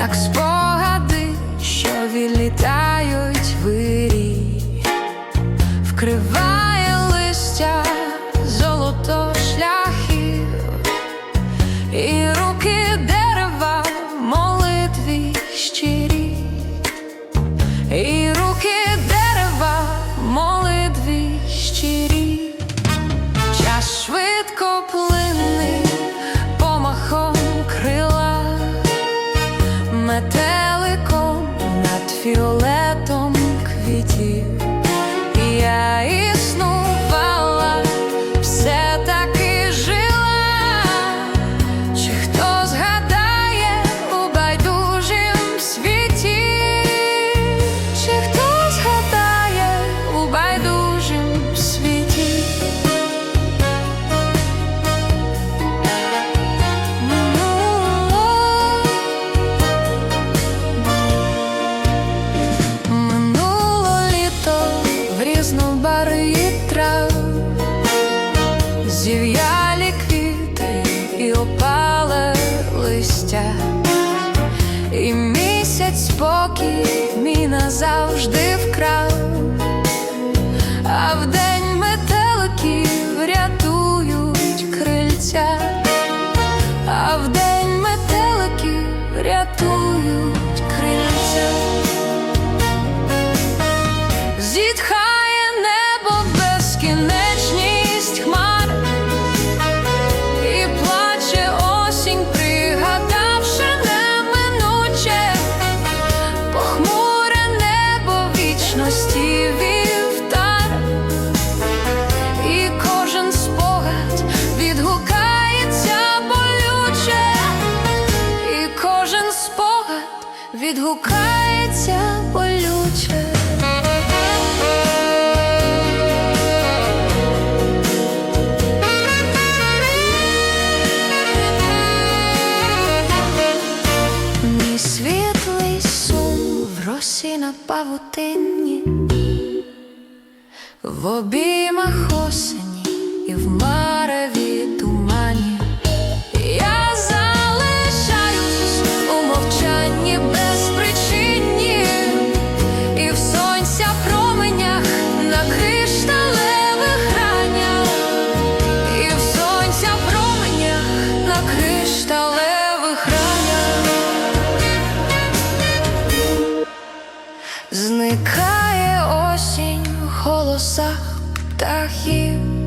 як спогади, що відлітають вирі, вкриває листя золото шляхів, і руки дерева молитві щирі, і руки дерева молитві щирі. і місяць спокій мій назавжди вкрав. відгукається болюче. Мій світлий сум в росі на павутинні, в обіймах осені і в маю. голосах птахів.